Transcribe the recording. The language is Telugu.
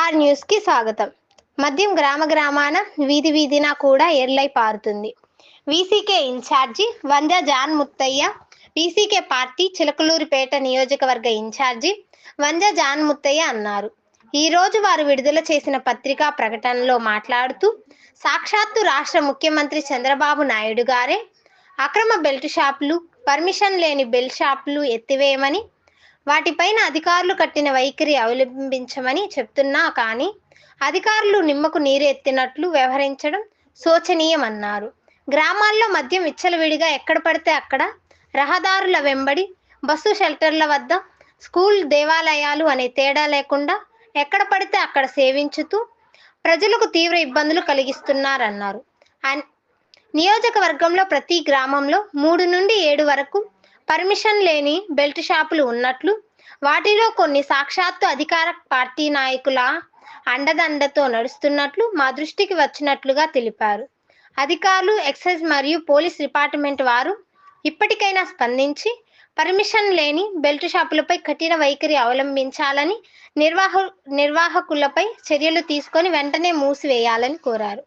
ఆర్ న్యూస్కి స్వాగతం. మద్యం గ్రామ గ్రామాన వీధి వీధిన కూడా ఎర్లై పారుతుంది. వీసీకే ఇన్ఛార్జి వంద John Muthaiah VCK party Chilakaluripet నియోజకవర్గ ఇన్ఛార్జి వంద జాన్ ముత్తయ్య అన్నారు. ఈ రోజు వారు విడుదల చేసిన పత్రికా ప్రకటనలో మాట్లాడుతూ సాక్షాత్తు రాష్ట్ర ముఖ్యమంత్రి చంద్రబాబు నాయుడు గారే అక్రమ బెల్ట్ షాపులు పర్మిషన్ లేని బెల్ట్ షాపులు ఎత్తివేయమని వాటిపైన అధికారులు కట్టిన వైఖరి అవలంబించమని చెప్తున్నా కానీ అధికారులు నిమ్మకు నీరెత్తినట్లు వ్యవహరించడం శోచనీయమన్నారు. గ్రామాల్లో మద్యం విచ్చలవిడిగా ఎక్కడ పడితే అక్కడ రహదారుల వెంబడి బస్సు షెల్టర్ల వద్ద స్కూల్ దేవాలయాలు అనే తేడా లేకుండా ఎక్కడ పడితే అక్కడ సేవించుతూ ప్రజలకు తీవ్ర ఇబ్బందులు కలిగిస్తున్నారన్నారు. అన్- నియోజకవర్గంలో ప్రతి గ్రామంలో మూడు నుండి ఏడు వరకు పర్మిషన్ లేని బెల్ట్ షాపులు ఉన్నట్లు వాటిలో కొన్ని సాక్షాత్తు అధికార పార్టీ నాయకుల అండదండతో నడుస్తున్నట్లు మా దృష్టికి వచ్చినట్లుగా తెలిపారు. అధికారులు ఎక్సైజ్ మరియు పోలీస్ డిపార్ట్మెంట్ వారు ఇప్పటికైనా స్పందించి పర్మిషన్ లేని బెల్ట్ షాపులపై కఠిన వైఖరి అవలంబించాలని నిర్వాహ నిర్వాహకులపై చర్యలు తీసుకొని వెంటనే మూసివేయాలని కోరారు.